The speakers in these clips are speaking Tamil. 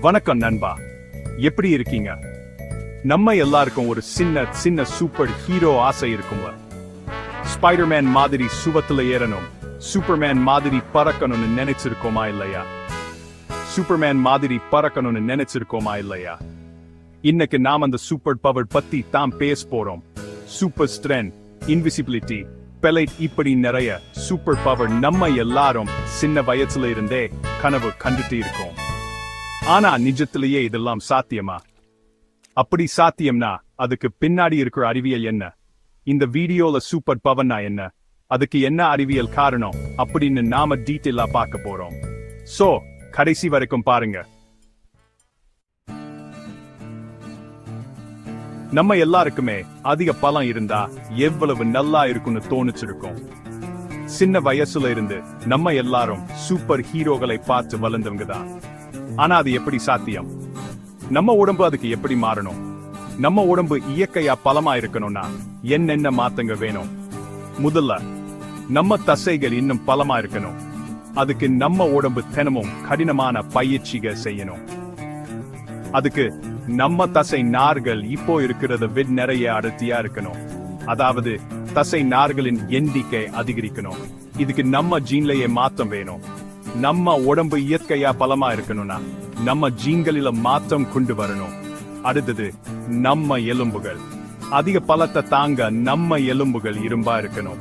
வணக்கம் நண்பா. எப்படி இருக்கீங்க? நம்ம எல்லாருக்கும் ஒரு சின்ன சின்ன சூப்பர் ஹீரோ ஆசை இருக்குங்க ஸ்பைடர்மேன் மாதிரி சுவத்துல ஏறணும். சூப்பர்மேன் மாதிரி பறக்கணும்னு நினைச்சிருக்கோமா இல்லையா? சூப்பர்மேன் மாதிரி பறக்கணும்னு நினைச்சிருக்கோமா இல்லையா? இன்னைக்கு நாம் அந்த சூப்பர் பவர் பத்தி தான் பேச போறோம். சூப்பர் ஸ்ட்ரென்த் இன்விசிபிலிட்டி பெலைட் இப்படி நிறைய சூப்பர் பவர் நம்ம எல்லாரும் சின்ன வயசுல இருந்தே கனவு கண்டுட்டு இருக்கோம். ஆனா நிஜத்திலேயே இதெல்லாம் சாத்தியமா? அப்படி சாத்தியம்னா அதுக்கு பின்னாடி இருக்கிற அறிவியல் என்ன? இந்த வீடியோல சூப்பர் பவன்னா என்ன? அதுக்கு என்ன அறிவியல் காரணம்? அப்படின்னு நாம டீட்டெயிலா பார்க்க போறோம். சோ கடைசி வரைக்கும் பாருங்க. நம்ம எல்லாருக்குமே அதிக பலம் இருந்தா எவ்வளவு நல்லா இருக்கும்னு தோணிச்சிருக்கும். சின்ன வயசுல இருந்து நம்ம எல்லாரும் சூப்பர் ஹீரோகளை பார்த்து வளர்ந்தவங்க தான். ஆனா அது எப்படி சாத்தியம்? நம்ம உடம்பு அதுக்கு எப்படி மாறணும்? நம்ம உடம்பு இயற்கையா பலமா இருக்கணும்னா என்னென்ன மாத்தங்க வேணும்? முதல்ல நம்ம தசைகள் இன்னும் பலமா இருக்கணும். அதுக்கு நம்ம உடம்பு தினமும் கடினமான பயிற்சிகள் செய்யணும். அதுக்கு நம்ம தசை நார்கள் இப்போ இருக்கிறத விட நிறைய அடர்த்தியா இருக்கணும். அதாவது தசை நார்களின் எண்ணிக்கை அதிகரிக்கணும். இதுக்கு நம்ம ஜீன்லயே மாத்தம் வேணும். நம்ம உடம்பு இயற்கையா பலமா இருக்கணும்னா நம்ம ஜீன்களில மாற்றம் கொண்டு வரணும். அடுத்தது நம்ம எலும்புகள். அதிக பலத்தை தாங்க நம்ம எலும்புகள் இரும்பா இருக்கணும்.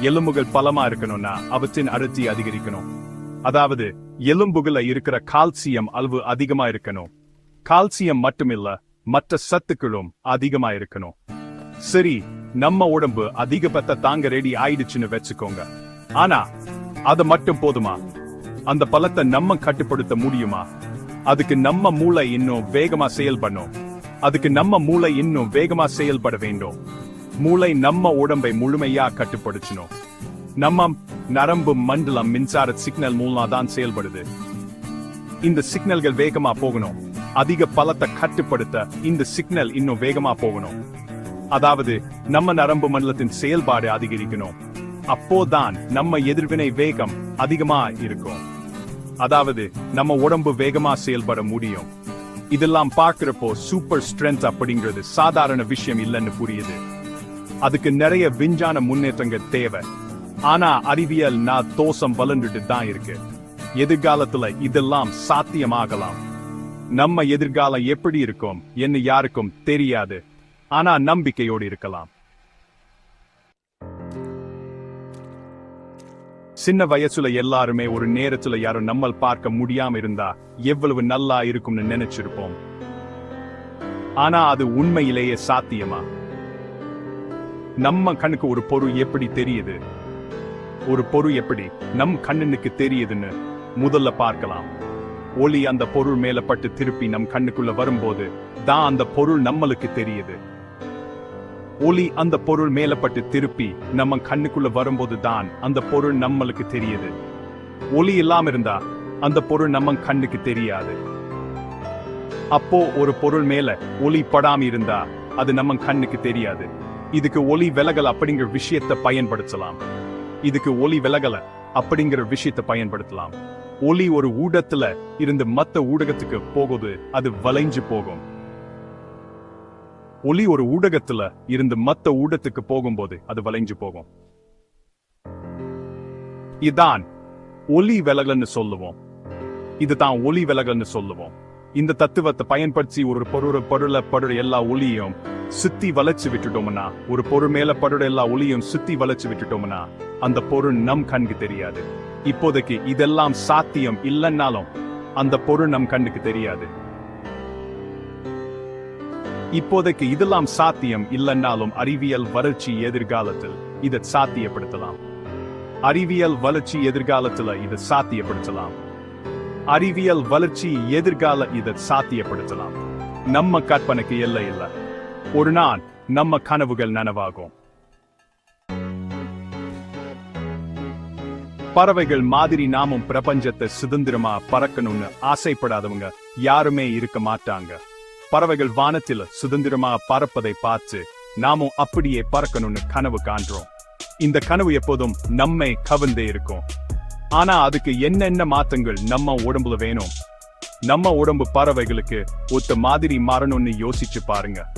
எலும்புகள் பலமா இருக்கணும்னா அவற்றின் அடர்த்தி அதிகரிக்கணும். அதாவது எலும்புகள இருக்கிற கால்சியம் அளவு அதிகமா இருக்கணும். கால்சியம் மட்டுமில்ல மற்ற சத்துக்களும் அதிகமா இருக்கணும். சரி நம்ம உடம்பு அதிகபத்த தாங்க ரெடி ஆயிடுச்சுன்னு வச்சுக்கோங்க. ஆனா அது மட்டும் போதுமா? அந்த பலத்தை நம்ம கட்டுப்படுத்த முடியுமா? அதுக்கு நம்ம மூளை இன்னும் வேகமா செயல்படணும். அதுக்கு நம்ம மூளை இன்னும் வேகமா செயல்பட வேண்டும். மூளை நம்ம உடம்பை முழுமையா கட்டுப்படுத்தணும். நம்ம நரம்பு மண்டலம் மின்சார சிக்னல் மூலமா தான் செயல்படுது. இந்த சிக்னல்கள் வேகமா போகணும். அதிக பலத்தை கட்டுப்படுத்த இந்த சிக்னல் இன்னும் வேகமா போகணும். அதாவது நம்ம நரம்பு மண்டலத்தின் செயல்பாடு அதிகரிக்கணும். அப்போதான் நம்ம எதிர்வினை வேகம் அதிகமா இருக்கும். அதாவது நம்ம உடம்பு வேகமா செயல்பட முடியும். இதெல்லாம் பார்க்கிறப்போ சூப்பர் ஸ்ட்ரென்த் அப்படிங்கிறது சாதாரண விஷயம் இல்லைன்னு புரியுது. அதுக்கு நிறைய விஞ்ஞான முன்னேற்றங்கள் தேவை. ஆனா அறிவியல் நான் தோசம் வளர்ந்துட்டு தான் இருக்கு. எதிர்காலத்துல இதெல்லாம் சாத்தியமாகலாம். நம்ம எதிர்காலம் எப்படி இருக்கும் என்று யாருக்கும் தெரியாது. ஆனா நம்பிக்கையோடு இருக்கலாம். சின்ன வயசுல எல்லாருமே ஒரு நேரத்துல யாரும் நம்மள் பார்க்க முடியாம இருந்தா எவ்வளவு நல்லா இருக்கும்னு நினைச்சிருப்போம். ஆனா அது உண்மையிலேயே சாத்தியமா? நம்ம கண்ணுக்கு ஒரு பொருள் எப்படி தெரியுது? ஒரு பொருள் எப்படி நம் கண்ணனுக்கு தெரியுதுன்னு முதல்ல பார்க்கலாம். ஒளி அந்த பொருள் மேல பட்டு திருப்பி நம் கண்ணுக்குள்ள வரும்போது தான் அந்த பொருள் நம்மளுக்கு தெரியுது. ஒளி அந்த பொருள் மேலப்பட்டு திருப்பி நம்ம கண்ணுக்குள்ள வரும்போது தான் அந்த பொருள் நம்மளுக்கு தெரியுது. ஒளி இல்லாம இருந்தா அந்த பொருள் நம்ம கண்ணுக்கு தெரியாது. அப்போ ஒரு பொருள் மேல ஒளி படாம இருந்தா அது நம்ம கண்ணுக்கு தெரியாது. இதுக்கு ஒளி விலகல் அப்படிங்கிற விஷயத்தை பயன்படுத்தலாம். இதுக்கு ஒளி விலகல அப்படிங்கிற விஷயத்தை பயன்படுத்தலாம். ஒளி ஒரு ஊடகத்துல இருந்து மத்த ஊடகத்துக்கு போகுது அது வளைஞ்சு போகும். ஒளி ஒரு ஊடகத்துல இருந்து மத்த ஊடகத்துக்கு போகும்போது அது வளைஞ்சு போகும். இதான் ஒளி விலகல்னு சொல்லுவோம். இதுதான் ஒளி விலகல்னு சொல்லுவோம். இந்த தத்துவத்தை பயன்படுத்தி ஒரு பொருள் பொருளை படுற எல்லா ஒளியும் சுத்தி வளைச்சு விட்டுட்டோம்னா ஒரு பொருள் மேல படுற எல்லா ஒளியும் சுத்தி வளைச்சு விட்டுட்டோம்னா அந்த பொருள் நம் கண்ணுக்கு தெரியாது. இப்போதைக்கு இதெல்லாம் சாத்தியம் இல்லைன்னாலும் அந்த பொருள் நம் கண்ணுக்கு தெரியாது. இப்போதைக்கு இதெல்லாம் சாத்தியம் இல்லைன்னாலும் அறிவியல் வளர்ச்சி எதிர்காலத்தில் இதை சாத்தியப்படுத்தலாம். அறிவியல் வளர்ச்சி எதிர்காலத்துல இதை சாத்தியப்படுத்தலாம். அறிவியல் வளர்ச்சி எதிர்கால இதை சாத்தியப்படுத்தலாம். நம்ம கற்பனைக்கு எல்லை இல்ல. ஒரு நாள் நம்ம கனவுகள் நனவாகும். பறவைகள் மாதிரி நாமும் பிரபஞ்சத்தை சுதந்திரமா பறக்கணும்னு ஆசைப்படாதவங்க யாருமே இருக்க மாட்டாங்க. பறவைகள் வானத்தில் சுதந்திரமா பறப்பதை பார்த்து நாமும் அப்படியே பறக்கணும்னு கனவு காண்றோம். இந்த கனவு எப்போதும் நம்மை கவர்ந்தே இருக்கும். ஆனா அதுக்கு என்னென்ன மாத்தங்கள் நம்ம உடம்புல வேணும்? நம்ம உடம்பு பறவைகளுக்கு ஒத்த மாதிரி மாறணும்னு யோசிச்சு பாருங்க.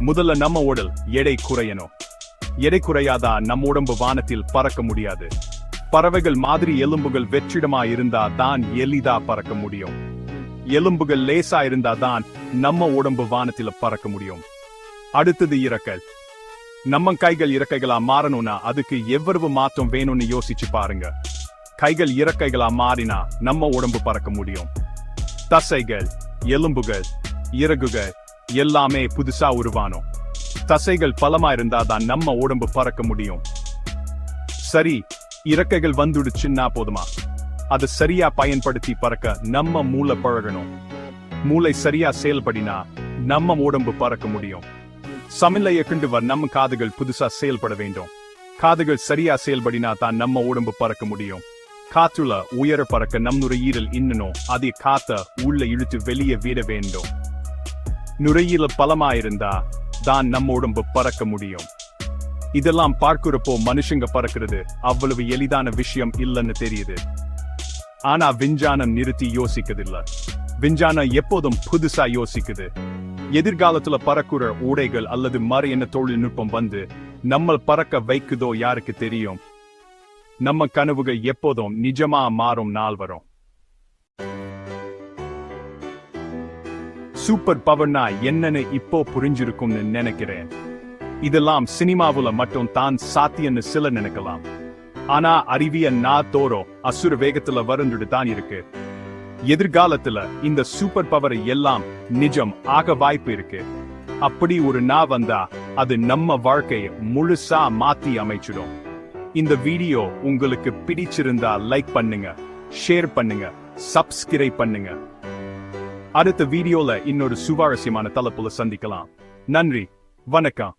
முதல்ல நம்ம உடல் எடை குறையணும். எடை குறையாதா நம்ம உடம்பு வானத்தில் பறக்க முடியாது. பறவைகள் மாதிரி எலும்புகள் வெற்றிடமா இருந்தா தான் எளிதா பறக்க முடியும். எலும்புகள் லேசா இருந்தா தான் நம்ம உடம்பு வானத்தில பறக்க முடியும். அடுத்தது இறக்கல் நம்ம கைகள் இறக்கைகளா மாறணும்னா அதுக்கு எவ்வளவு மாற்றம் வேணும்னு யோசிச்சு பாருங்க. கைகள் இறக்கைகளா மாறினா நம்ம உடம்பு பறக்க முடியும். தசைகள் எலும்புகள் இறகுகள் எல்லாமே புதுசா உருவானோம். தசைகள் பலமா இருந்தா தான் நம்ம உடம்பு பறக்க முடியும். சரி இறக்கைகள் வந்துடுச்சுன்னா போதுமா? அதை சரியா பயன்படுத்தி பறக்க நம்ம மூளை பழகணும். மூளை சரியா செயல்படினா நம்ம உடம்பு பறக்க முடியும். சமில்லைய கொண்டு வர நம்ம காதுகள் புதுசா செயல்பட வேண்டும். காதுகள் சரியா செயல்படினா தான் நம்ம உடம்பு பறக்க முடியும். காற்றுல உயர பறக்க நம் நுரையீரல் இன்னனும் அதே காத்த உள்ள இழுத்து வெளியே விட வேண்டும். நுரையீரல் பலமா இருந்தா தான் நம்ம உடம்பு பறக்க முடியும். இதெல்லாம் பார்க்கிறப்போ மனுஷங்க பறக்கிறது அவ்வளவு எளிதான விஷயம் இல்லைன்னு தெரியுது. ஆனா விஞ்ஞானம் நிறுத்தி யோசிக்குதில்ல. விஞ்ஞானம் எப்போதும் புதுசா யோசிக்குது. எதிர்காலத்துல பறக்குற ஊடைகள் அல்லது மறு என்ன தொழில்நுட்பம் வந்து நம்ம பறக்க வைக்குதோ யாருக்கு தெரியும்? நம்ம கனவுகள் எப்போதும் நிஜமா மாறும் நாள் வரும். சூப்பர் பவர்னா என்னன்னு இப்போ புரிஞ்சிருக்கும்னு நினைக்கிறேன். இதெல்லாம் சினிமாவுல மட்டும் தான் சாத்தியன்னு சில நினைக்கலாம். ஆனா அறிவிய நா தோரோ அசுர வேகத்துல வருந்துட்டு தான் இருக்கு. எதிர்காலத்துல இந்த சூப்பர் பவர் எல்லாம் நிஜம் ஆக வாய்ப்பு இருக்கு. அப்படி ஒரு நா வந்தா அது நம்ம வாழ்க்கையை முழுசா மாத்தி அமைச்சிடும். இந்த வீடியோ உங்களுக்கு பிடிச்சிருந்தா லைக் பண்ணுங்க ஷேர் பண்ணுங்க சப்ஸ்கிரைப் பண்ணுங்க. அடுத்த வீடியோல இன்னொரு சுவாரஸ்யமான தலைப்புல சந்திக்கலாம். நன்றி வணக்கம்.